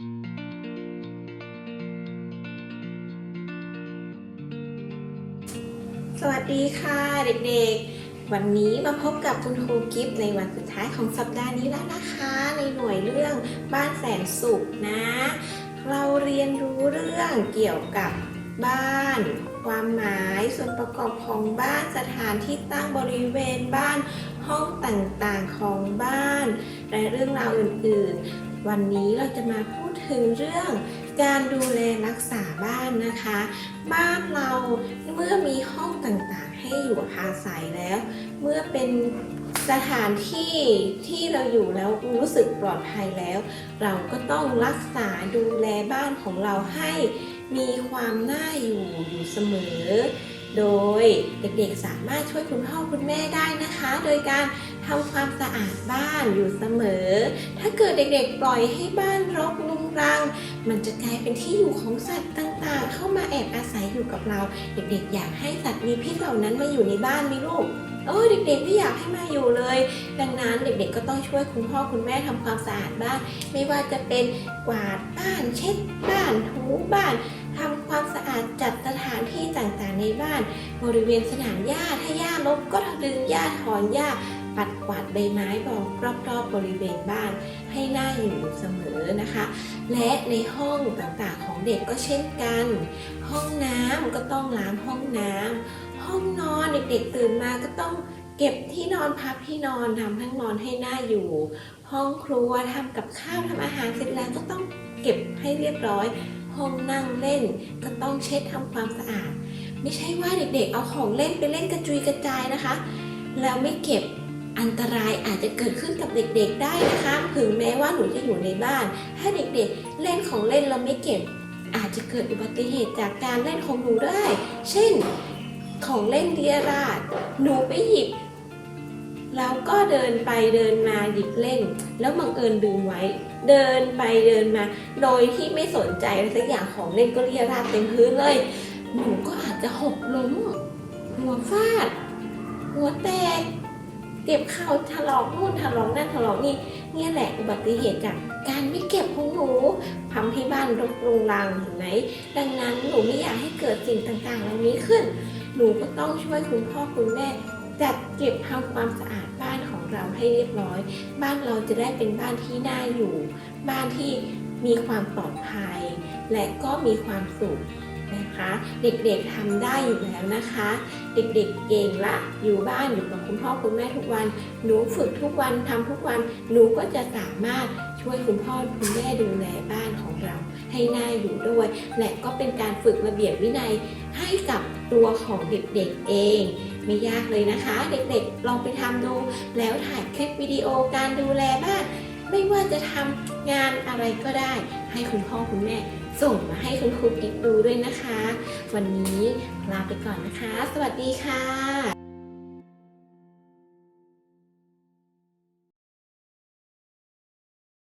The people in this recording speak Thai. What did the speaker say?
สวัสดีค่ะเด็กๆ วันนี้มาพบกับคุณครูกิฟในวันสุดท้ายของสัปดาห์นี้แล้วนะคะ ในหน่วยเรื่องบ้านแสนสุขนะ เราเรียนรู้เรื่องเกี่ยวกับบ้าน ความหมายส่วนประกอบของบ้านสถานที่ตั้งบริเวณบ้านห้องต่างๆของบ้าน และเรื่องราวอื่นๆ วันนี้เราจะมาพูด ถึงเรื่องการดูแลรักษาบ้านนะคะ บ้านเราเมื่อมีห้องต่างๆ ให้อยู่อาศัยแล้ว เมื่อเป็นสถานที่ที่เราอยู่แล้วรู้สึกปลอดภัยแล้ว เราก็ต้องรักษาดูแลบ้านของเราให้มีความน่าอยู่อยู่เสมอ โดยเด็กๆสามารถช่วยคุณพ่อคุณแม่ได้นะคะ โดยการทำความสะอาดบ้านอยู่เสมอ ถ้าเกิดเด็กๆ ปล่อยให้บ้านรกรุงรัง มันจะกลายเป็นที่อยู่ของสัตว์ต่างๆ เข้ามาแอบอาศัยอยู่กับเรา เด็กๆ อยากให้สัตว์มีพิษเหล่านั้นมาอยู่ในบ้านไหมลูกเออเด็กๆไม่อยากให้มาอยู่เลย ดังนั้นเด็กๆก็ต้องช่วยคุณพ่อคุณแม่ทำความสะอาดบ้าน ไม่ว่าจะเป็นกวาดบ้านเช็ดบ้านถูบ้านทำควาานบริเวณสนามหญ้าถ้าหญ้ารกก็ดึงหญ้าถอนหญ้าปัดกวาดใบไม้บอกรอบๆบริเวณบ้านให้หน่าอยู่เสมอนะคะ และในห้องต่างๆของเด็กก็เช่นกัน ห้องน้ำก็ต้องล้างห้องน้ำห้องนอนเด็กๆตื่นมาก็ต้องเก็บที่นอนพับที่นอนทำห้งนอนให้หน่าอยู่ ห้องครัวทำกับข้าวทำอาหารเสร็จแล้วก็ต้องเก็บให้เรียบร้อย ห้องนั่งเล่นก็ต้องเช็ดทำความสะอาด ไม่ใช่ว่าเด็กๆ เอาของเล่นไปเล่นกระจุยกระจายนะคะ แล้วไม่เก็บอันตรายอาจจะเกิดขึ้นกับเด็กๆ ได้นะคะ ถึงแม้ว่าหนูจะอยู่ในบ้าน ถ้าเด็กๆ เล่นของเล่นแล้วไม่เก็บ อาจจะเกิดอุบัติเหตุจากการเล่นของหนูได้ เช่น ของเล่นเดียราดหนูไปหยิบ แล้วก็เดินไปเดินมาหยิบเล่น แล้วบังเอิญดึงไว้ เดินไปเดินมา โดยที่ไม่สนใจสักอย่างของเล่นก็เรียราดเต็มพื้นเลย หนูก็อาจจะหกล้ม หัวฟาด หัวแตกเจ็บเข่าถลอกนู่นถลอกนั่นถลอกนี่เนี่ยแหละอุบัติเหตุจากการไม่เก็บของหนูทำให้บ้านรกรุงรังเห็นไหมดังนั้นหนูไม่อยากให้เกิดสิ่งต่างๆเหล่านี้ขึ้น หนูก็ต้องช่วยคุณพ่อคุณแม่จัดเก็บทำความสะอาดบ้านของเราให้เรียบร้อย บ้านเราจะได้เป็นบ้านที่น่าอยู่ บ้านที่มีความปลอดภัย และก็มีความสุข นะคะ เด็กๆทำได้อยู่แล้วนะคะ เด็กๆเก่งละอยู่บ้านอยู่กับคุณพ่อคุณแม่ทุกวัน หนูฝึกทุกวันทำทุกวัน หนูก็จะสามารถช่วยคุณพ่อคุณแม่ดูแลบ้านของเรา ให้น่าอยู่ด้วย และก็เป็นการฝึกระเบียบวินัยให้กับตัวของเด็กๆเองไม่ยากเลยนะคะ เด็กๆ ลองไปทำดู แล้วถ่ายคลิปวิดีโอการดูแลบ้าน ไม่ว่าจะทำงานอะไรก็ได้ ให้คุณพ่อคุณแม่ ส่งมาให้คุณครูกิ๊กดูด้วยนะคะ วันนี้ลาไปก่อนนะคะ สวัสดีค่ะ